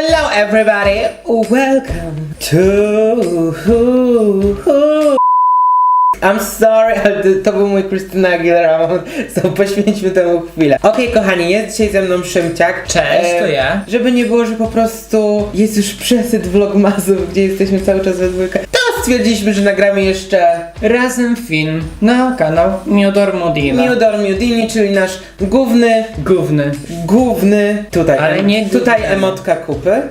Hello everybody, welcome to... I'm sorry, ale to, to był mój Christina Aguilera moment, so poświęćmy temu chwilę. Okej kochani, jest dzisiaj ze mną Szymciak. Cześć, to ja. Żeby nie było, że po prostu jest już przesyt vlogmasów, gdzie jesteśmy cały czas we dwójkę, stwierdziliśmy, że nagramy jeszcze Razem film na kanał Miodor Modina. Miodor Miodini, czyli nasz główny, Główny. główny, tutaj, Ale nie tutaj główny. emotka kupy.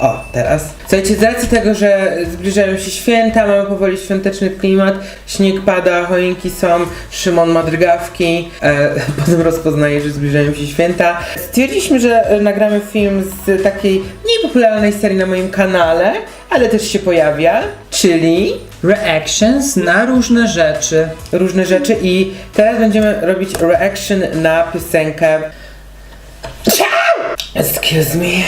O, teraz. Słuchajcie, z racji tego, że zbliżają się święta, mamy powoli świąteczny klimat, śnieg pada, choinki są, Szymon ma drgawki, e, potem rozpoznaje, że zbliżają się święta. Stwierdziliśmy, że e, nagramy film z takiej mniej popularnej serii na moim kanale, ale też się pojawia, czyli Reactions na różne rzeczy. różne rzeczy i teraz będziemy robić reaction na piosenkę Excuse me.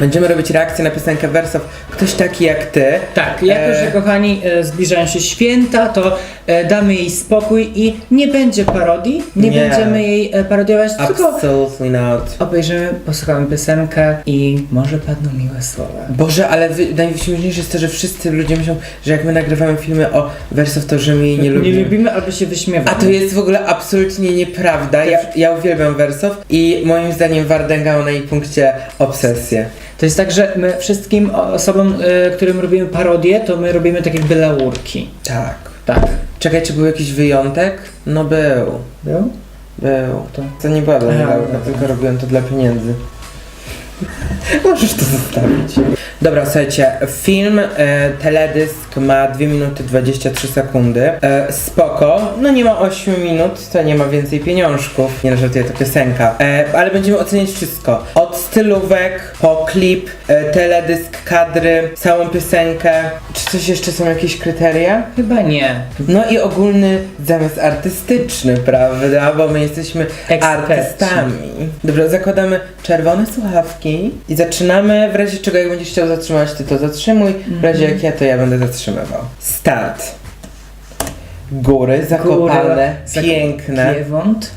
Będziemy robić reakcję na piosenkę wersów Ktoś taki jak ty. Tak, jako E, że kochani e, zbliżają się święta, to e, damy jej spokój i nie będzie parodii, nie, Nie. będziemy jej e, parodiować, tylko Absolutely not. obejrzymy, posłuchamy piosenkę i może padną miłe słowa. Boże, ale wy, najśmieszniejsze jest to, że wszyscy ludzie myślą, że jak my nagrywamy filmy o wersów, to że my jej nie lubimy. Nie lubimy albo się wyśmiewamy. A to jest w ogóle absolutnie nieprawda. Ja, ja uwielbiam wersów i moim zdaniem Wardenga ma na jej punkcie obsesję. To jest tak, że my wszystkim o- osobom, e, którym robimy parodię, to my robimy tak jakby laurki. Tak. Tak. Czekaj, czy był jakiś wyjątek? No był. Był? Był. To. To nie była dla mnie Aha, nauka, dobra. tylko robiłem to dla pieniędzy. Możesz to zostawić. Dobra, słuchajcie, film e, teledysk ma 2 minuty 23 sekundy. E, spoko, no nie ma 8 minut, to nie ma więcej pieniążków. Nie no, żartuję, to piosenka. E, ale będziemy oceniać wszystko. Od stylówek, po klip, e, teledysk, kadry, całą piosenkę. Czy coś jeszcze są jakieś kryteria? Chyba nie. No i ogólny zamysł artystyczny, prawda? Bo my jesteśmy Eksperci. artystami. Dobra, zakładamy czerwone słuchawki i zaczynamy. W razie czego, jak będziesz chciał zatrzymać, ty to zatrzymuj. W razie jak ja, to ja będę zatrzymywał. Start. Góry zakopane, Zak- piękne. Giewont?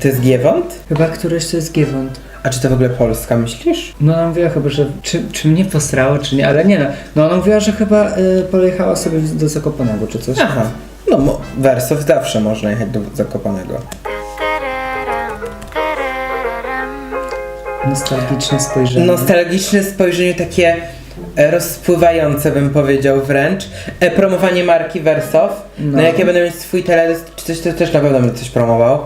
To jest Giewont? Chyba któreś to jest Giewont. A czy to w ogóle Polska, myślisz? No ona mówiła chyba, że czy, czy mnie posrało, czy nie, ale nie no. No ona mówiła, że chyba y, pojechała sobie do Zakopanego, czy coś. Aha. No, mo- wersów zawsze można jechać do Zakopanego. Nostalgiczne spojrzenie. Nostalgiczne spojrzenie takie e, rozpływające bym powiedział wręcz. E, promowanie marki Wersow. No. No. jak ja będę mieć swój teledysk czy coś, to też na pewno będę coś promował.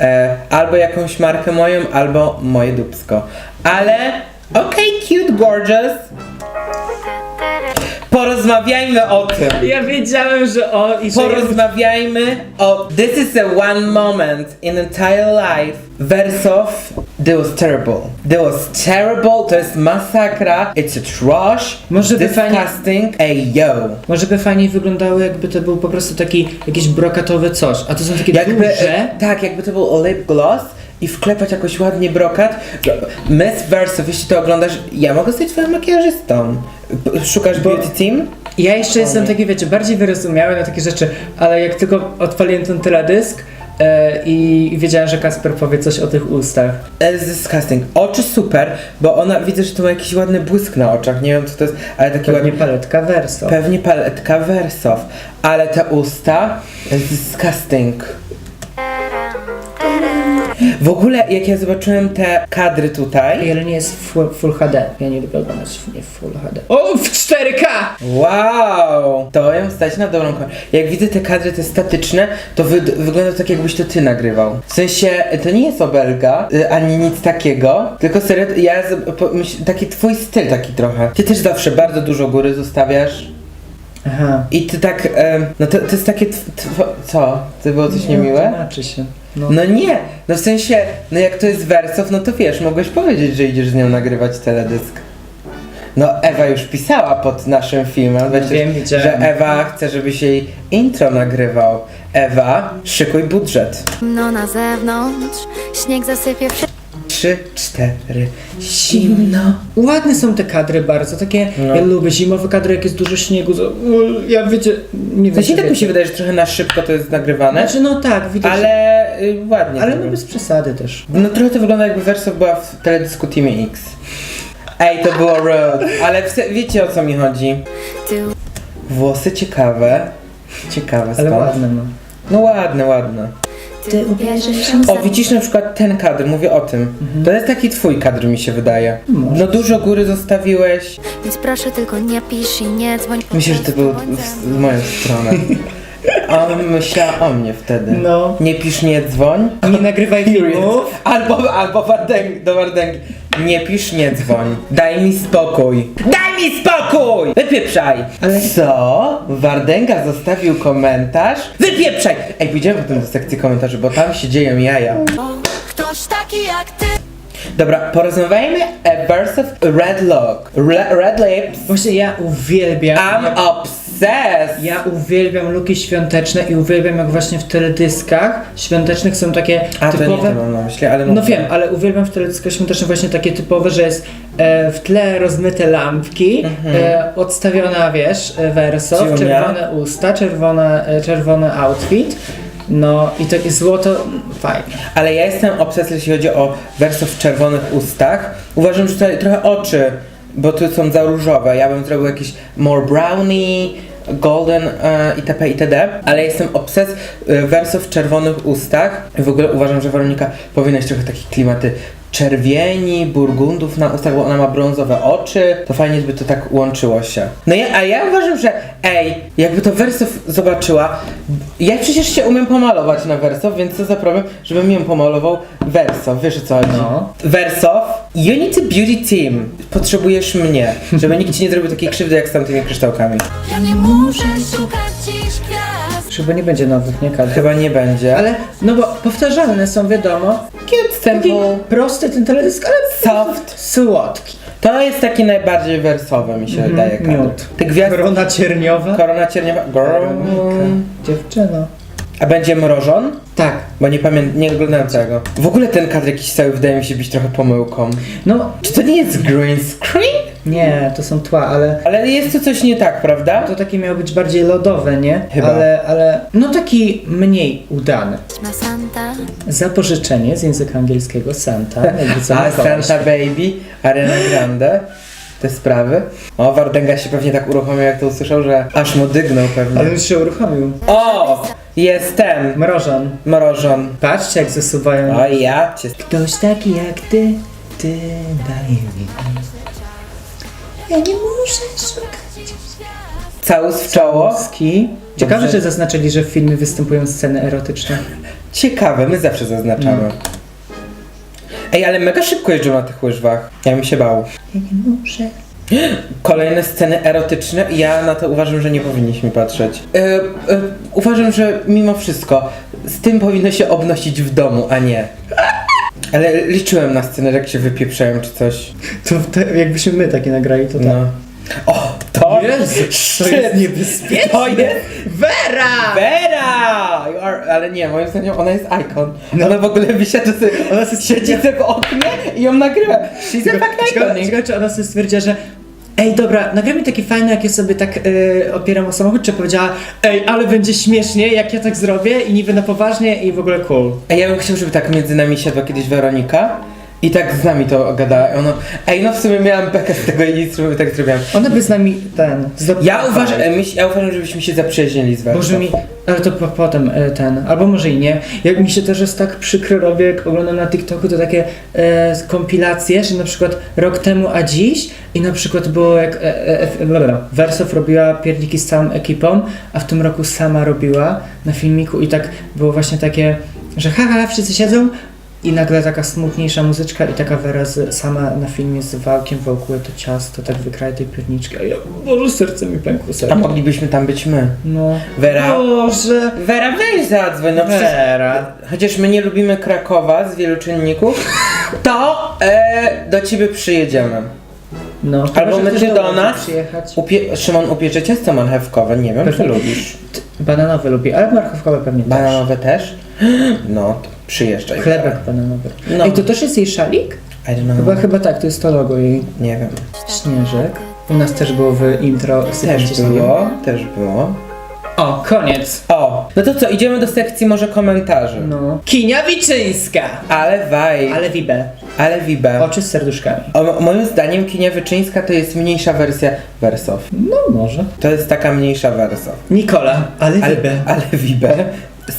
E, albo jakąś markę moją, albo moje dupsko. Ale okej, cute, gorgeous. Porozmawiajmy o tym. Ja wiedziałem, że on i że Porozmawiajmy o This is a one moment in entire life. Wersow That was terrible. That was terrible. To jest masakra. It's a trash. Może by fajnie- Disgusting. Ej yo. Może by fajniej wyglądały, jakby to był po prostu taki jakiś brokatowy coś, a to są takie Jakby, duże. e, tak, jakby to był lip gloss i wklepać jakoś ładnie brokat. Miss Versow, jeśli to oglądasz, ja mogę być twoim makijażystą. Szukasz beauty team? Ja jeszcze jestem taki, wiecie, bardziej wyrozumiały na takie rzeczy, ale jak tylko odpaliłem ten teledysk e, i wiedziałem, że Kasper powie coś o tych ustach. It's disgusting. Oczy super, bo ona widzę, że to ma jakiś ładny błysk na oczach. Nie wiem co to jest, ale taki ładny. Pewnie paletka Verso. Pewnie paletka Wersow. Ale te usta jest disgusting. W ogóle jak ja zobaczyłem te kadry tutaj. Ale nie jest full, full HD. Ja nie lubię oglądać nie w Full HD. O, w 4K! Wow! To ją stać na dobrą kolej. Jak widzę te kadry te statyczne, to wy wygląda tak jakbyś to ty nagrywał. W sensie, to nie jest obelga, y, ani nic takiego, tylko serio, ja myśl, taki twój styl taki trochę. Ty też zawsze bardzo dużo góry zostawiasz. Aha. I ty tak, em, no to, to jest takie, co? To było coś niemiłe? Znaczy się. No. No nie, no w sensie, no jak to jest wersow, no to wiesz, mogłeś powiedzieć, że idziesz z nią nagrywać teledysk. No Ewa już pisała pod naszym filmem, wiecie, Wiem, widziałem. że Ewa chce, żebyś jej intro nagrywał. Ewa, szykuj budżet. No na zewnątrz, śnieg zasypie wszystko. Trzy, cztery, zimno. Ładne są te kadry bardzo, takie, No. ja lubię zimowe kadry, jak jest dużo śniegu, to, ja wiecie, nie wiem, sensie czy tak mi się wydaje, że trochę na szybko to jest nagrywane, Znaczy no tak, widać, ale y, ładnie. ale to no bez przesady też. No trochę to wygląda jakby wersow była w teledysku Teamie X. Ej, to było rude. Ale w se- wiecie o co mi chodzi? Włosy ciekawe. Ciekawe Ale skąd? ładne no. No ładne, ładne. Ty uwierzysz się O, widzisz na przykład ten kadr, mówię o tym. To jest taki twój kadr mi się wydaje. Może. No dużo góry zostawiłeś. Więc proszę tylko nie pisz i nie dzwoń Myślę, że to był w, z moją stronę. On myślał o mnie wtedy. No. Nie pisz, nie dzwoń. Nie nagrywaj filmów. Albo, albo Wardęg, do Wardęgi. Nie pisz, nie dzwoń. Daj mi spokój. Daj mi spokój! Wypieprzaj! Ale- Co? Wardęga zostawił komentarz? Wypieprzaj! Ej, pójdziemy potem do sekcji komentarzy, bo tam się dzieją jaja. Ktoś taki jak ty Dobra, porozmawiajmy a verse of Red Look. Re, red Lips. Właśnie ja uwielbiam. I'm obsessed! Ja uwielbiam luki świąteczne i uwielbiam jak właśnie w teledyskach świątecznych są takie A, to nie typowe. to mam na myśli, ale No wiem, ale uwielbiam w teledyskach świątecznych właśnie takie typowe, że jest e, w tle rozmyte lampki, e, odstawiona, wiesz, e, werso, Ciunia. czerwone usta, czerwone, e, czerwony outfit. No i takie złoto, fajnie. Ale ja jestem obsesję, jeśli chodzi o wersy w czerwonych ustach. Uważam, że tutaj trochę oczy, bo tu są za różowe. Ja bym zrobił jakiś more brownie, golden e, itp. itd. Ale jestem obses e, wersów w czerwonych ustach. W ogóle uważam, że Weronika powinna mieć trochę takich klimaty czerwieni, burgundów na ustach, bo ona ma brązowe oczy. To fajnie, gdyby to tak łączyło się. No ja, a ja uważam, że ej, jakby to wersów zobaczyła, ja przecież się umiem pomalować na wersow, więc co za problem, żebym ją pomalował wersow, wiesz o co chodzi? No. Wersow, you need a beauty team. Potrzebujesz mnie, żeby nikt ci nie zrobił takiej krzywdy jak z tamtymi kryształkami. Ja nie muszę szukać dziś gwiazd Chyba nie będzie nowych, nie kadr. Chyba nie będzie. Ale, no bo powtarzalne są, wiadomo. cute, Taki prosty ten teledysk, ale soft. słodki. To jest taki najbardziej wersowy, mi się wydaje. kadr. miód. Te gwiazdy... Korona cierniowa. Korona cierniowa. Girl. Dziewczyno. A będzie mrożon? Tak. Bo nie pamiętam, nie oglądałem tego. W ogóle ten kadr jakiś cały wydaje mi się być trochę pomyłką. No, Czy to nie jest green screen? Nie, to są tła, ale Ale jest tu coś nie tak, prawda? to takie miało być bardziej lodowe, nie? Chyba. Ale, ale, no taki mniej udany. na Santa Zapożyczenie z języka angielskiego Santa. jakby co A. Santa Baby, Arena Grande, te sprawy. O, Wardęga się pewnie tak uruchomił, jak to usłyszał, że aż mu dygnął pewnie. Ale już się uruchomił. O! Jest ten, Mrożon. mrożon. Patrzcie jak zasuwają. O, ja cię... Ktoś taki jak ty, ty daj mi. Ja nie muszę szukać. Całus w czoło. Ciekawe, Dobrze. że zaznaczyli, że w filmie występują sceny erotyczne. Ciekawe, my zawsze zaznaczamy. Ej, ale mega szybko jeżdżą na tych łyżwach. Ja bym się bał. Ja nie muszę. Kolejne sceny erotyczne, ja na to uważam, że nie powinniśmy patrzeć. E, e, uważam, że mimo wszystko z tym powinno się obnosić w domu, a nie. Ale liczyłem na scenę, jak się wypieprzają czy coś. To te, jakbyśmy my takie nagrali, to tak. No. O, to Jezu, to jest niebezpieczne. To jest Vera! Vera! You are, ale nie, moim zdaniem ona jest ikon. No. Ona w ogóle wysiadła sobie, ona siedzi w oknie i ją nagrywa. She's a fucking iconic. ciekawe, czy ona sobie stwierdziła, że Ej, dobra, nagraj mi taki fajny, jak ja sobie tak y, opieram o samochód, czy powiedziała, ej, ale będzie śmiesznie, jak ja tak zrobię i niby na poważnie i w ogóle cool. A ja bym chciał, żeby tak między nami siadła kiedyś Weronika i tak z nami to gadała. I Ono, ej, no w sumie miałam bekę z tego i nic, żeby tak zrobiłem. Ona by z nami ten... zdobyła Ja uważam, e, ja uważam, żebyśmy się zaprzyjaźnili z. Może mi, ale to po, potem e, ten, albo może i nie. Jak mi się też jest tak przykro robię, jak oglądam na TikToku, to takie e, kompilacje, że na przykład rok temu, a dziś i na przykład było jak e, e, e, dobra, Wersow robiła pierniki z całą ekipą, a w tym roku sama robiła na filmiku i tak było właśnie takie, że haha, wszyscy siedzą i nagle taka smutniejsza muzyczka i taka Wera z, sama na filmie z wałkiem wokół to ciasto, tak wykraje tej pierniczki, a ja, Boże, serce mi pękło, A serce. moglibyśmy tam być my. No. Wera. Boże. Wera, weź zadzwoń, no przecież... Vera. Chociaż my nie lubimy Krakowa z wielu czynników, to e, do ciebie przyjedziemy. No. Albo może my też ty do nas? Przyjechać. Upie Szymon upiecze ciasto marchewkowe, nie wiem, czy Pewnie. lubisz. Bananowe lubię, ale marchewkowe pewnie Bananowe też? No, to przyjeżdżaj. też. Chlebek bananowy. No. Ej, to też jest jej szalik? I don't know. Chyba, chyba tak, to jest to logo jej. Nie wiem. Śnieżek. U nas też było w intro. Też było, też było. O, koniec. O, no to co, idziemy do sekcji może komentarzy. No. Kinia Wiczyńska! Ale waj, ale, Ale wibę. ale wibe. Oczy z serduszkami. O, moim zdaniem Kinia Wyczyńska to jest mniejsza wersja Wersow. No może. To jest taka mniejsza Wersow. Nikola, ale Ale, wibę. ale wibe.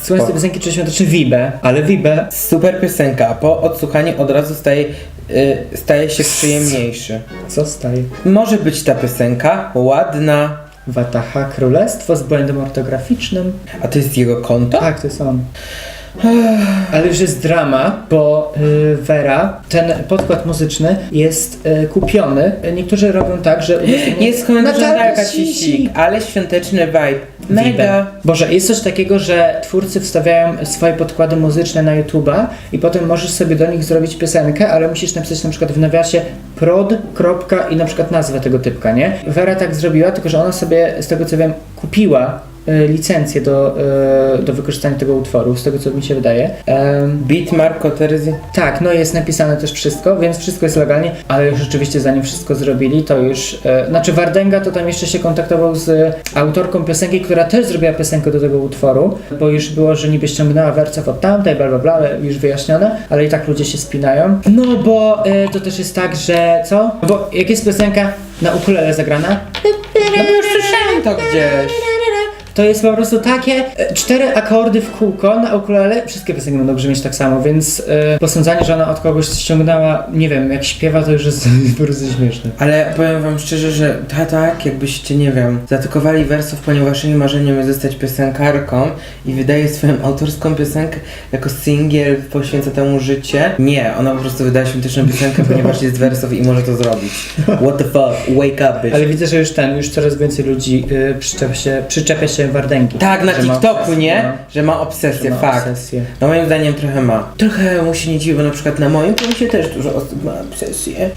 Słuchaj z tej piosenki czy wibę, ale wibę. Super piosenka. Po odsłuchaniu od razu staje, y, staje się przyjemniejszy. Co staje? Może być ta piosenka ładna. Wataha Królestwo z błędem ortograficznym. A to jest jego konto? Tak, to jest on. Ale już jest drama, bo y, Vera, ten podkład muzyczny jest y, kupiony. Niektórzy robią tak, że Jest komentarz Natalka Sisik. Cisik, ale świąteczny vibe. Mega. Boże, jest coś takiego, że twórcy wstawiają swoje podkłady muzyczne na YouTube'a i potem możesz sobie do nich zrobić piosenkę, ale musisz napisać na przykład w nawiasie prod, kropka i na przykład nazwę tego typka, nie? Vera tak zrobiła, tylko że ona sobie, z tego co wiem, kupiła licencję do, y, do wykorzystania tego utworu, z tego co mi się wydaje. Beat Marco Terezy. tak, no jest napisane też wszystko, więc wszystko jest legalnie, ale już rzeczywiście zanim wszystko zrobili, to już. E, znaczy Wardęga to tam jeszcze się kontaktował z autorką piosenki, która też zrobiła piosenkę do tego utworu, bo już było, że niby ściągnęła wersję od tamtej, bla bla bla, ale już wyjaśnione, ale i tak ludzie się spinają. No bo e, to też jest tak, że co? Bo jak jest piosenka na ukulele zagrana, No bo już słyszałem to gdzieś. To jest po prostu takie e, cztery akordy w kółko na ukulele. Wszystkie piosenki będą brzmieć tak samo, więc e, posądzanie, że ona od kogoś ściągnęła, nie wiem, jak śpiewa, to już jest po prostu śmieszne. Ale powiem wam szczerze, że ta tak, jakbyście, nie wiem, zaatakowali wersów, ponieważ waszymi marzeniem jest zostać piosenkarką i wydaje swoją autorską piosenkę jako singiel, poświęca temu życie. Nie, ona po prostu wydaje świąteczną piosenkę, ponieważ jest wersów i może to zrobić. What the fuck, wake up bitch. Ale widzę, że już ten, już coraz więcej ludzi y, przyczepia, się, przyczepia się Wardęgi. Tak, na Że ma TikToku, obsesję, nie? no. Że ma obsesję, Że ma fakt. obsesję. No moim zdaniem trochę ma. Trochę mu się nie dziwi, bo na przykład na moim się też dużo osób ma obsesję.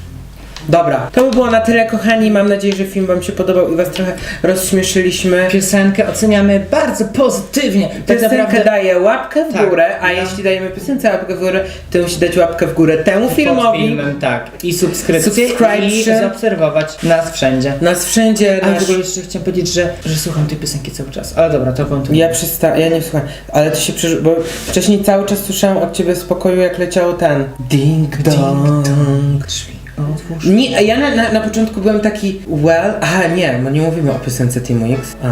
Dobra, to by było na tyle kochani, mam nadzieję, że film wam się podobał i was trochę rozśmieszyliśmy. Piosenkę oceniamy bardzo pozytywnie. Tak Piosenkę naprawdę daje łapkę w Tak, górę, a ja- jeśli dajemy piosence łapkę w górę, to musi dać łapkę w górę temu pod filmowi. filmem, tak. I subskrypcję Subscribe i się. zaobserwować nas wszędzie. Nas wszędzie, nasz... w ogóle jeszcze chciałem powiedzieć, że, że słucham tej piosenki cały czas. Ale dobra, to kontynuuj. Ja przysta... ja nie słucham, ale to się przeży... bo wcześniej cały czas słyszałem od ciebie z pokoju, jak leciał ten ding dong. Drzwi otwórz. Nie, ja na, na, na początku byłem taki, well, aha nie, bo nie mówimy o piosence Teamu X. A.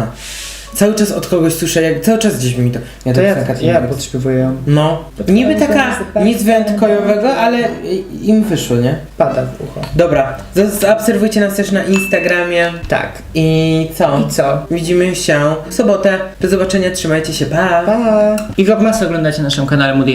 Cały czas od kogoś słyszę, jak cały czas gdzieś mi to. Nie, To ja, piosenka Teamu ja X. podśpiewuję. No, niby taka nic wyjątkowego, ale im wyszło, nie? Pada w ucho. Dobra, za- zaobserwujcie nas też na Instagramie Tak. i co? I co? Widzimy się w sobotę. Do zobaczenia, trzymajcie się, pa! Pa! I vlogmasy oglądacie na naszym kanale Moody.